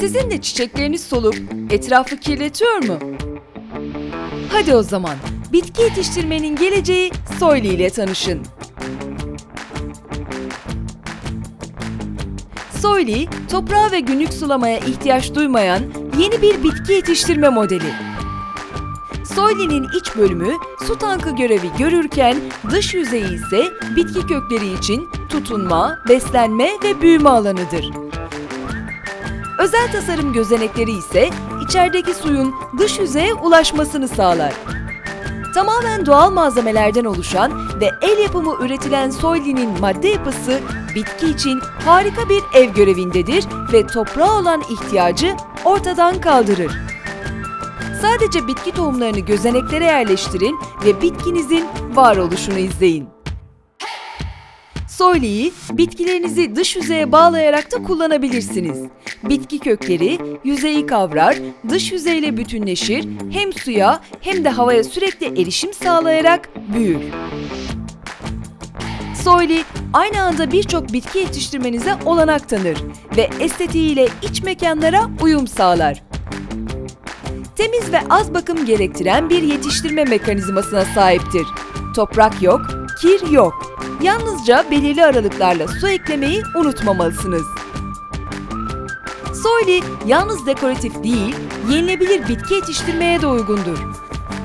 Sizin de çiçekleriniz solup etrafı kirletiyor mu? Hadi o zaman bitki yetiştirmenin geleceği Soyli ile tanışın. Soyli, toprağa ve günlük sulamaya ihtiyaç duymayan yeni bir bitki yetiştirme modeli. Soyli'nin iç bölümü su tankı görevi görürken dış yüzeyi ise bitki kökleri için tutunma, beslenme ve büyüme alanıdır. Özel tasarım gözenekleri ise içerideki suyun dış yüzeye ulaşmasını sağlar. Tamamen doğal malzemelerden oluşan ve el yapımı üretilen Soyli'nin madde yapısı bitki için harika bir ev görevindedir ve toprağa olan ihtiyacı ortadan kaldırır. Sadece bitki tohumlarını gözeneklere yerleştirin ve bitkinizin varoluşunu izleyin. Soyli'yi bitkilerinizi dış yüzeye bağlayarak da kullanabilirsiniz. Bitki kökleri yüzeyi kavrar, dış yüzeyle bütünleşir, hem suya hem de havaya sürekli erişim sağlayarak büyür. Soyli aynı anda birçok bitki yetiştirmenize olanak tanır ve estetiğiyle iç mekanlara uyum sağlar. Temiz ve az bakım gerektiren bir yetiştirme mekanizmasına sahiptir. Toprak yok, kir yok. Yalnızca belirli aralıklarla su eklemeyi unutmamalısınız. Soyli yalnız dekoratif değil, yenilebilir bitki yetiştirmeye de uygundur.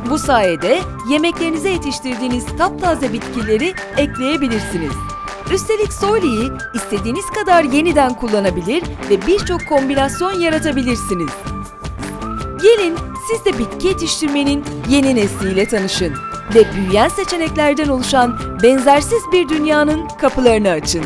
Bu sayede yemeklerinize yetiştirdiğiniz taptaze bitkileri ekleyebilirsiniz. Üstelik Soyli'yi istediğiniz kadar yeniden kullanabilir ve birçok kombinasyon yaratabilirsiniz. Gelin siz de bitki yetiştirmenin yeni nesliyle tanışın ve büyüyen seçeneklerden oluşan benzersiz bir dünyanın kapılarını açın.